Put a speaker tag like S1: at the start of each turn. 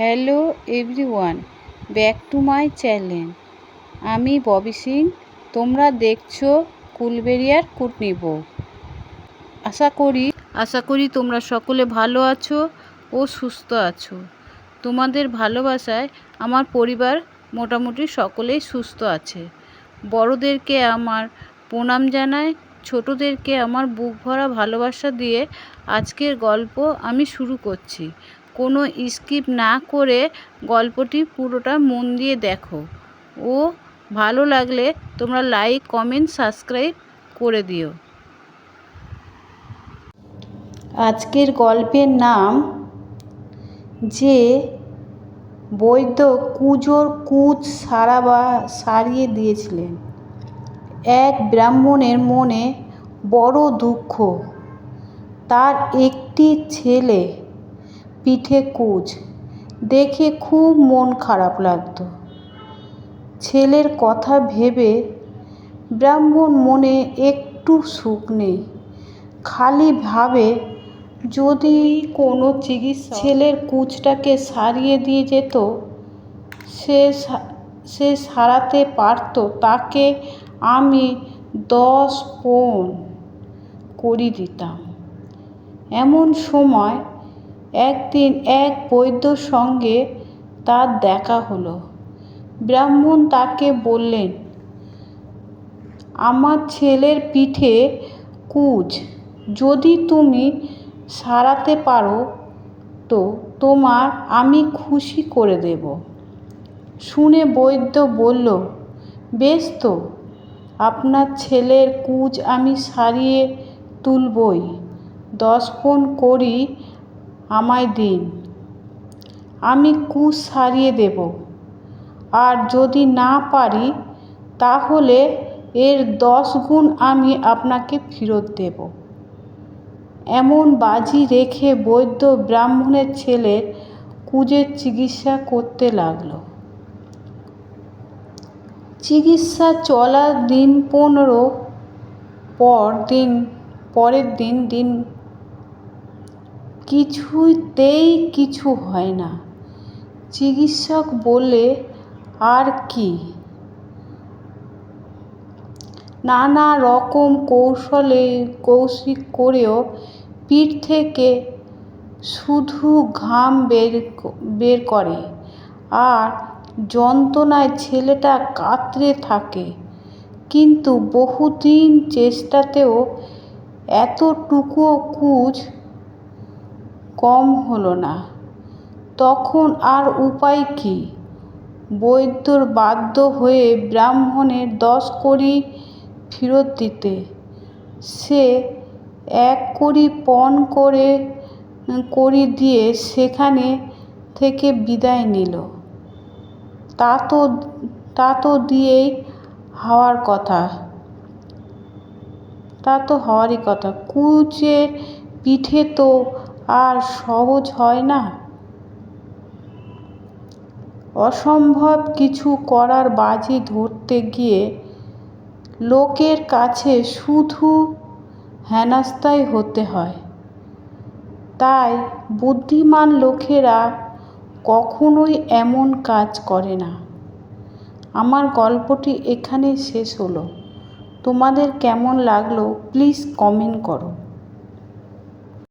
S1: Hello everyone, back to my channel. আমি ববি সিং, তোমরা দেখছ কুলবেরিয়ার কুটনি বউ। আশা করি আশা করি তোমরা সকলে ভালো আছো ও সুস্থ আছো। তোমাদের ভালোবাসায় আমার পরিবার মোটামুটি সকলেই সুস্থ আছে। বড়দেরকে আমার প্রণাম জানাই, ছোটোদেরকে আমার বুক ভরা ভালোবাসা দিয়ে আজকের গল্প আমি শুরু করছি। কোনো স্কিপ না করে গল্পটি পুরোটা মন দিয়ে দেখো। ও ভালো লাগলে তোমরা লাইক, কমেন্ট, সাবস্ক্রাইব করে দিও। আজকের গল্পের নাম যে বৈদ্য কুজোর কুচ সারাবা সারিয়ে দিয়েছিলেন। এক ব্রাহ্মণের মনে বড় দুঃখ। তার একটি ছেলে পিঠে কুচ দেখে খুব মন খারাপ লাগতো। ছেলের কথা ভেবে ব্রাহ্মণ মনে একটু সুখ নেই। খালি ভাবে যদি কোনো চিকিৎসা। ছেলের কুচটাকে সারিয়ে দিয়ে যেত সে সে সারাতে পারত তাকে আমি দশ পণ করি দিতাম। এমন সময় একদিন এক বৈদ্যর সঙ্গে তার দেখা হলো। ব্রাহ্মণ তাকে বললেন, আমার ছেলের পিঠে কুচ যদি তুমি সারাতে পারো তো তোমার আমি খুশি করে দেব। শুনে বৈদ্য বলল, বেশ তো, আপনার ছেলের কুচ আমি সারিয়ে তুলবই। দশ পণ করি আমায় দিন। আমি কুচ সারিয়ে দেব। আর যদি না পারি, তাহলে এর দশ গুণ আমি আপনাকে ফেরত দেব। এমন বাজি রেখে বৈদ্য ব্রাহ্মণের ছেলের কুজের চিকিৎসা করতে লাগল। চিকিৎসা চলার দিন পনেরো পর দিন, পরের দিন দিন কিছুতেই কিছু হয় না। চিকিৎসক বলে আর কি? নানা রকম কৌশলে কৌশিক করেও পিঠ থেকে শুধু ঘাম বের বের করে আর যন্ত্রণায় ছেলেটা কাতরে থাকে। কিন্তু বহুদিন চেষ্টাতেও এতটুকুও কুচ কম হলো না। তখন আর উপায় কী? বৈদ্যর বাধ্য হয়ে ব্রাহ্মণের দশ কড়ি ফেরত দিতে। সে এক কড়ি পণ করে, কড়ি দিয়ে সেখানে থেকে বিদায় নিল। তা তো তা তো দিয়েই হওয়ার কথা। তা তো হওয়ারই কথা। কুচে পিঠে তো আর সহজ হয় না। অসম্ভব কিছু করার বাজি ধরতে গিয়ে লোকের কাছে শুধু হেনস্থাই হতে হয়। তাই বুদ্ধিমান লোকেরা কখনোই এমন কাজ করে না। আমার গল্পটি এখানে শেষ হলো। তোমাদের কেমন লাগল প্লিজ কমেন্ট করো।